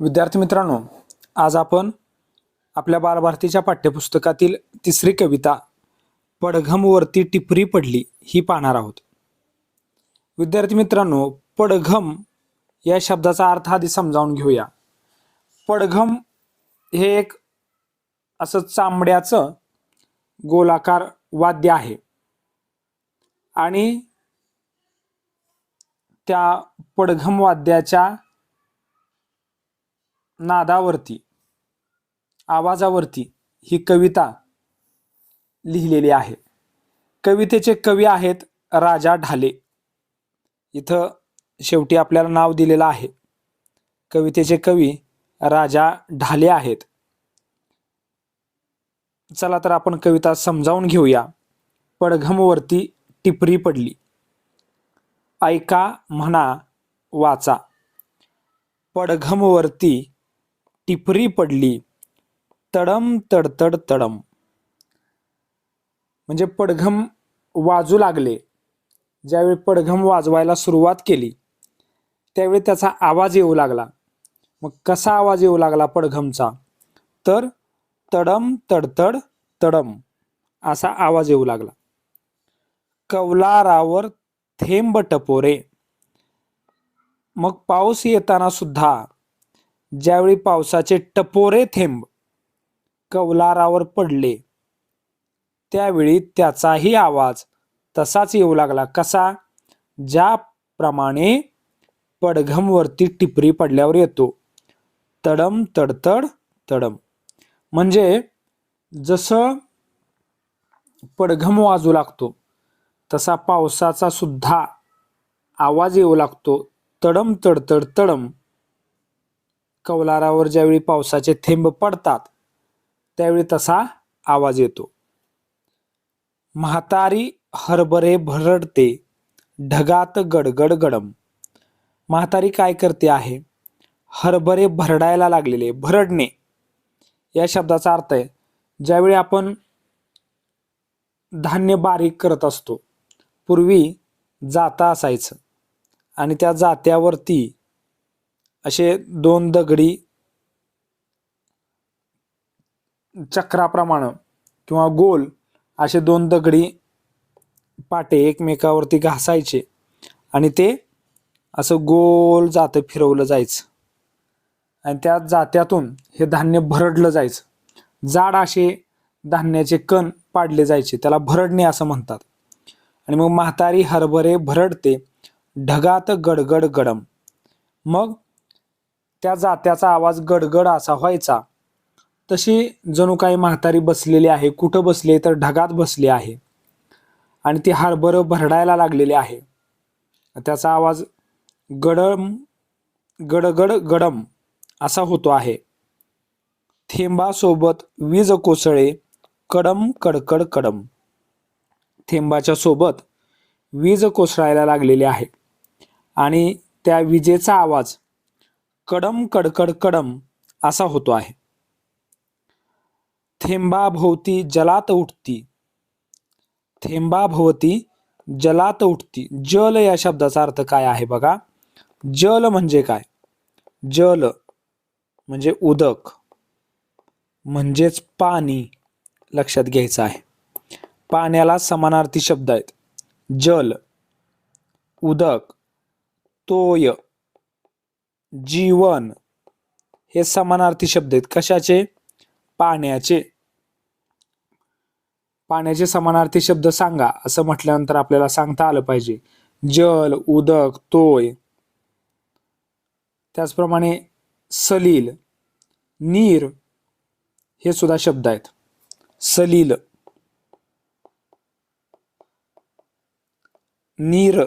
विद्यार्थी मित्रांनो आज आपण आपल्या बालभारतीच्या पाठ्यपुस्तकातील तिसरी कविता पडघमवरती टिपरी पडली ही पाहणार आहोत. विद्यार्थी मित्रांनो पडघम या शब्दाचा अर्थ आधी समजावून घेऊया. पडघम हे एक असं चांबड्याचं गोलाकार वाद्य आहे. आणि त्या पडघम वाद्याच्या नादावरती आवाजावरती ही कविता लिहिलेली आहे. कवितेचे कवी आहेत राजा ढाले. इथं शेवटी आपल्याला नाव दिलेलं आहे. कवितेचे कवी राजा ढाले आहेत. चला तर आपण कविता समजावून घेऊया. पडघमवरती टिपरी पडली. ऐका म्हणा वाचा. पडघमवरती टिपरी पडली. तडम तडतड तडम. म्हणजे पडघम वाजू लागले. ज्यावेळी पडघम वाजवायला सुरुवात केली त्यावेळी त्याचा आवाज येऊ लागला. मग कसा आवाज येऊ लागला पडघमचा? तर तडम तडतड तडम असा आवाज येऊ लागला. कौलारावर थेंब टपोरे. मग पाऊस येताना सुद्धा ज्यावेळी पावसाचे टपोरे थेंब कौलारावर पडले त्यावेळी त्याचाही आवाज तसाच येऊ लागला. कसा? ज्याप्रमाणे पडघमवरती टिपरी पडल्यावर येतो. तडम तडतड तडम. म्हणजे जसं पडघम वाजू लागतो तसा पावसाचा सुद्धा आवाज येऊ लागतो. तडम तडतड तडम. कौलारावर ज्यावेळी पावसाचे थेंब पडतात त्यावेळी तसा आवाज येतो. म्हातारी हरभरे भरडते ढगात गडगड गडम. म्हातारी काय करते आहे? हरभरे भरडायला लागलेले भरडणे. या शब्दाचा अर्थ आहे ज्यावेळी आपण धान्य बारीक करत असतो पूर्वी जाता असायचं आणि त्या जात्यावरती असे दोन दगडी चक्राप्रमाणे किंवा गोल असे दोन दगडी पाटे एकमेकावरती घासायचे आणि ते असं गोल जातं फिरवलं जायचं. आणि त्या जात्यातून हे धान्य भरडलं जायचं. जाड असे धान्याचे कण पाडले जायचे. त्याला भरडणे असं म्हणतात. आणि मग म्हातारी हरभरे भरडते. ढगात गडगड गडम. मग त्या जात्याचा आवाज गडगड असा व्हायचा. तशी जणू काही म्हातारी बसलेली आहे कुठं बसली तर ढगात बसली आहे. आणि ती हरभरं भरडायला लागलेली आहे. त्याचा आवाज गडम गडगड गडम असा होतो आहे. थेंबासोबत वीज कोसळे कडम कडकड कडम. थेंबाच्या सोबत वीज कोसळायला लागलेली आहे. आणि त्या विजेचा आवाज कडम कडकड कडम असा होतो आहे. थेंबाभोवती जलात उठती. थेंबाभोवती जलात उठती. जल या शब्दाचा अर्थ काय आहे बघा? जल म्हणजे काय? जल म्हणजे उदक. म्हणजेच पाणी. लक्षात घ्यायचं आहे. पाण्याला समानार्थी शब्द आहेत. जल उदक तोय. जीवन. हे समानार्थी शब्द आहेत. कशाचे? पाण्याचे. पाण्याचे समानार्थी शब्द सांगा. असं म्हटल्यानंतर आपल्याला सांगता आलं पाहिजे. जल उदक तोय. त्याचप्रमाणे सलील नीर हे सुद्धा शब्द आहेत. सलील. नीर.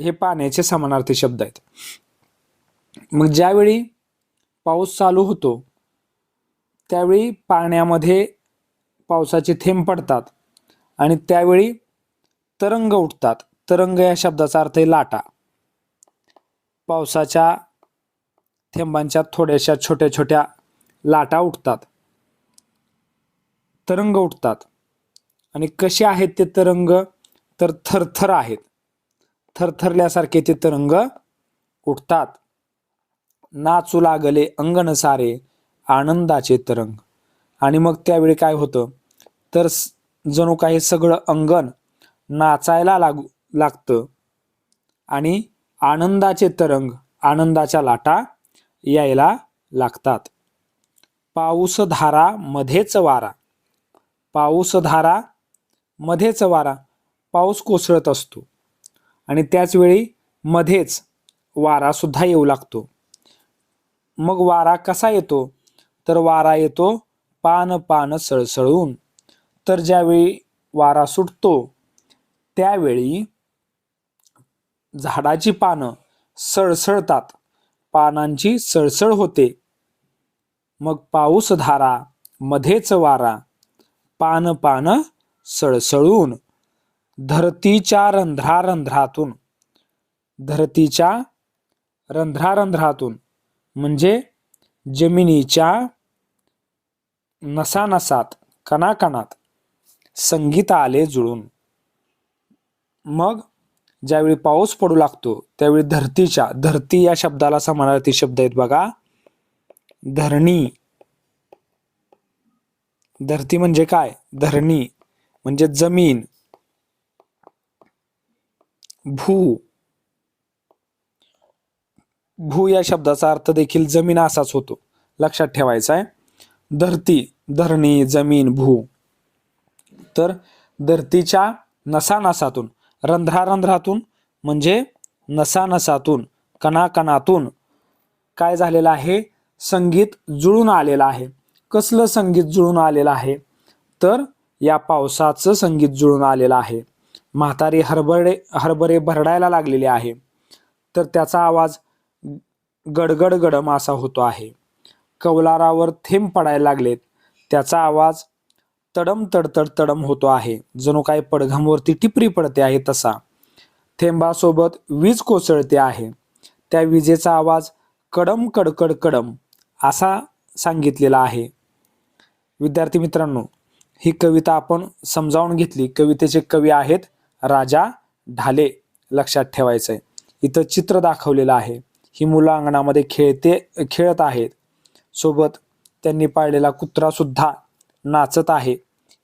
हे पाण्याचे समानार्थी शब्द आहेत. मग ज्यावेळी पाऊस चालू होतो त्यावेळी पाण्यामध्ये पावसाचे थेंब पडतात आणि त्यावेळी तरंग उठतात. तरंग या शब्दाचा अर्थ आहे लाटा. पावसाच्या थेंबांच्या थोड्याशा छोट्या छोट्या लाटा उठतात. तरंग उठतात. आणि कसे आहेत ते तरंग? तर थरथर आहेत. थरथरल्यासारखे ते तरंग उठतात. नाचू लागले अंगण सारे आनंदाचे तरंग. आणि मग त्यावेळी काय होतं? तर स- जणू काही सगळं अंगण नाचायला लागू लागतं. आणि आनंदाचे तरंग आनंदाच्या लाटा यायला लागतात. पाऊसधारा मध्येच वारा. पाऊसधारा मध्येच वारा. पाऊस कोसळत असतो. आणि त्याचवेळी मध्येच वारासुद्धा येऊ लागतो. मग वारा कसा येतो? तर वारा येतो पान पान सळसळून. तर ज्यावेळी वारा सुटतो त्यावेळी झाडाची पानं सळसळतात. पानांची सळसळ होते. मग पाऊसधारा मध्येच वारा पान पान सळसळून. धरतीच्या रंध्रारंध्रातून. धरतीच्या रंध्रारंध्रातून. म्हणजे जमिनीच्या नसानसात कणाकणात संगीत आले जुळून. मग ज्यावेळी पाऊस पडू लागतो त्यावेळी धरतीच्या धरती या शब्दाला समानार्थी शब्द आहेत बघा. धरणी. धरती म्हणजे काय? धरणी म्हणजे जमीन. भू. भू या शब्दाचा अर्थ देखील जमीन असाच होतो. लक्षात ठेवायचा आहे. धरती धरणी जमीन भू. तर धरतीच्या नसानसातून रंध्रारंध्रातून म्हणजे नसानसातून कणाकणातून काय झालेलं आहे? संगीत जुळून आलेलं आहे. कसलं संगीत जुळून आलेलं आहे? तर या पावसाचं संगीत जुळून आलेलं आहे. म्हातारी हरभरे हरभरे भरडायला लागलेले आहे. तर त्याचा आवाज गडगड गडम असा होतो आहे. कौलारावर थेंब पडायला लागलेत. त्याचा आवाज तडम तडतड तडम होतो आहे. जणू काय पडघमवरती टिपरी पडते आहे तसा. थेंबासोबत वीज कोसळते आहे. त्या विजेचा आवाज कडम कडकड कडम असा सांगितलेला आहे. विद्यार्थी मित्रांनो ही कविता आपण समजावून घेतली. कवितेचे कवी आहेत राजा ढाले लक्षात ठेवायचं आहे इथं चित्र दाखवलेलं आहे. ही मुलं अंगणामध्ये खेळते खेळत आहेत. सोबत त्यांनी पाळलेला कुत्रा सुद्धा नाचत आहे.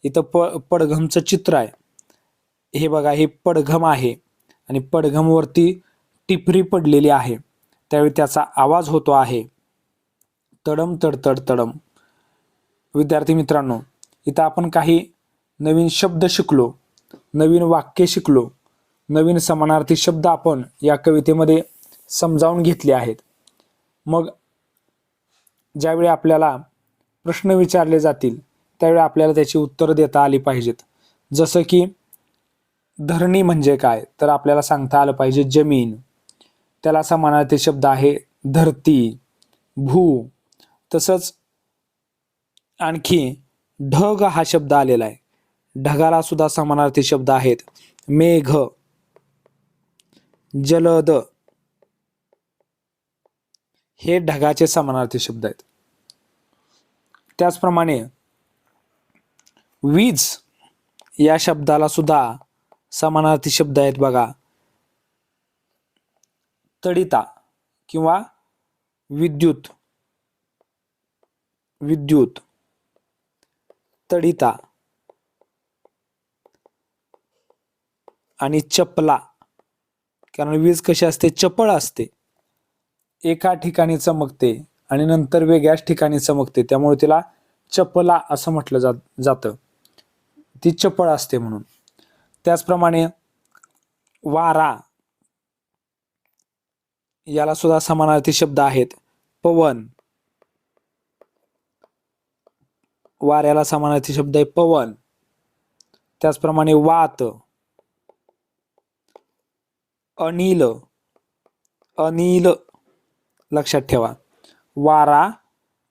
इथं प पडघमचं चित्र आहे. हे बघा हे पडघम आहे. आणि पडघमवरती टिपरी पडलेली आहे. त्यावेळी त्याचा आवाज होतो आहे. तडम तडतड तडम. विद्यार्थी मित्रांनो इथं आपण काही नवीन शब्द शिकलो. नवीन वाक्य शिकलो. नवीन समानार्थी शब्द आपण या कवितेमध्ये समजावून घेतले आहेत. मग ज्यावेळी आपल्याला प्रश्न विचारले जातील त्यावेळी आपल्याला त्याची उत्तरं देता आली पाहिजेत. जसं की धरणी म्हणजे काय? तर आपल्याला सांगता आलं पाहिजे जमीन. त्याला समानार्थी शब्द आहे धरती भू. तसंच आणखी ढग हा शब्द आलेला आहे. ढगाला सुद्धा समानार्थी शब्द आहेत. मेघ जलद हे ढगाचे समानार्थी शब्द आहेत. त्याचप्रमाणे वीज या शब्दाला सुद्धा समानार्थी शब्द आहेत बघा. तडिता किंवा विद्युत विद्युत तडिता. आणि चपला. कारण वीज कशी असते? चपळ असते. एका ठिकाणी चमकते आणि नंतर वेगळ्याच ठिकाणी चमकते. त्यामुळे तिला चपला असं म्हटलं जात जातं. ती चपळ असते म्हणून. त्याचप्रमाणे वारा. याला सुद्धा समानार्थी शब्द आहेत. पवन. वाऱ्याला समानार्थी शब्द आहे पवन. त्याचप्रमाणे वात. अनिल अनिल लक्षात ठेवा. वारा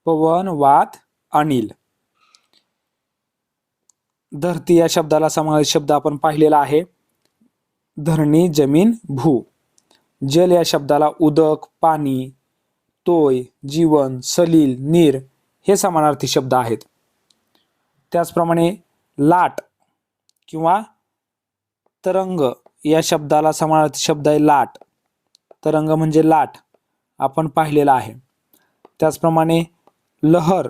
पवन वात अनिल. धरती या शब्दाला समावेश शब्द आपण पाहिलेला आहे. धरणी जमीन भू. जल या शब्दाला उदक पाणी तोय जीवन सलील नीर हे समानार्थी शब्द आहेत. त्याचप्रमाणे लाट किंवा तरंग. या शब्दाला समानार्थी शब्द आहे लाट. तरंग म्हणजे लाट. आपण पाहिलेला आहे. त्याचप्रमाणे लहर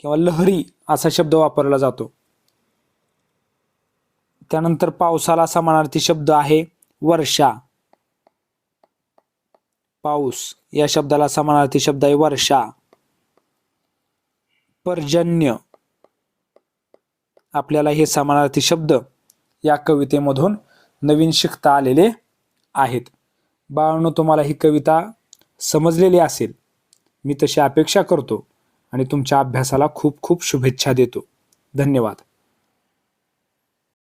किंवा लहरी असा शब्द वापरला जातो. त्यानंतर पावसाला समानार्थी शब्द आहे वर्षा. पाऊस या शब्दाला समानार्थी शब्द आहे वर्षा. पर्जन्य आपल्याला हे समानार्थी शब्द या कवितेमधून नवीन शिकता आलेले आहेत. बाळांनो तुम्हाला ही कविता समजलेली असेल. मी तशी अपेक्षा करतो आणि तुमच्या अभ्यासाला खूप खूप शुभेच्छा देतो. धन्यवाद.